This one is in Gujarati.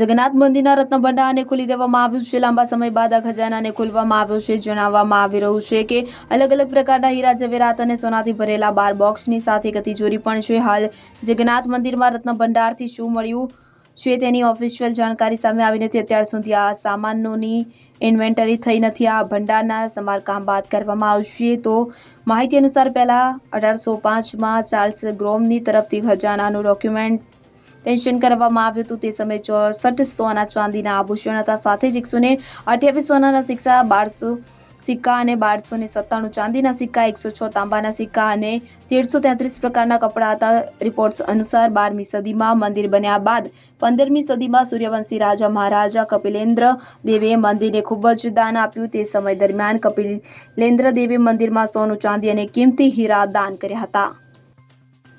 જગન્નાથ મંદિરના રત્ન ભંડારને ખોલી દેવામાં આવ્યું છે. લાંબા સમય બાદ આ ખજાનાને ખોલવામાં આવ્યો છે. જણાવવામાં આવી રહ્યું છે કે અલગ અલગ પ્રકારના હીરા જવેરાત અને સોનાથી ભરેલા બાર બોક્સની સાથે એક તિજોરી પણ છે. હાલ જગન્નાથ મંદિરમાં રત્ન ભંડારથી શું મળ્યું છે તેની ઓફિશિયલ જાણકારી સામે આવી નથી અત્યાર સુધી આ સામાનોની ઇન્વેન્ટરી થઈ નથી. આ ભંડારના સમારકામ બાદ કરવામાં આવશે. તો માહિતી અનુસાર પહેલાં અઢારસો પાંચમાં ચાર્લ્સ ગ્રોમની તરફથી ખજાનાનું ડોક્યુમેન્ટ પેન્શન કરવામાં આવ્યું હતું તે સમયે ચોસઠ સોના ચાંદીના આભૂષણ હતા સાથે જ એકસો ને અઠ્યાવીસ સોનાના સિક્કા, બારસો સિક્કા અને બારસો ને સત્તાણું ચાંદીના સિક્કા, એકસો છ તાંબાના સિક્કા અને તેરસો તેત્રીસ પ્રકારના કપડાં હતા. રિપોર્ટ્સ અનુસાર બારમી સદીમાં મંદિર બન્યા બાદ પંદરમી સદીમાં સૂર્યવંશી રાજા મહારાજા કપિલેન્દ્ર દેવે મંદિરને ખૂબ જ દાન આપ્યું. તે સમય દરમિયાન કપિલેન્દ્ર દેવે મંદિરમાં સોનું, ચાંદી અને કિંમતી હીરા દાન કર્યા હતા.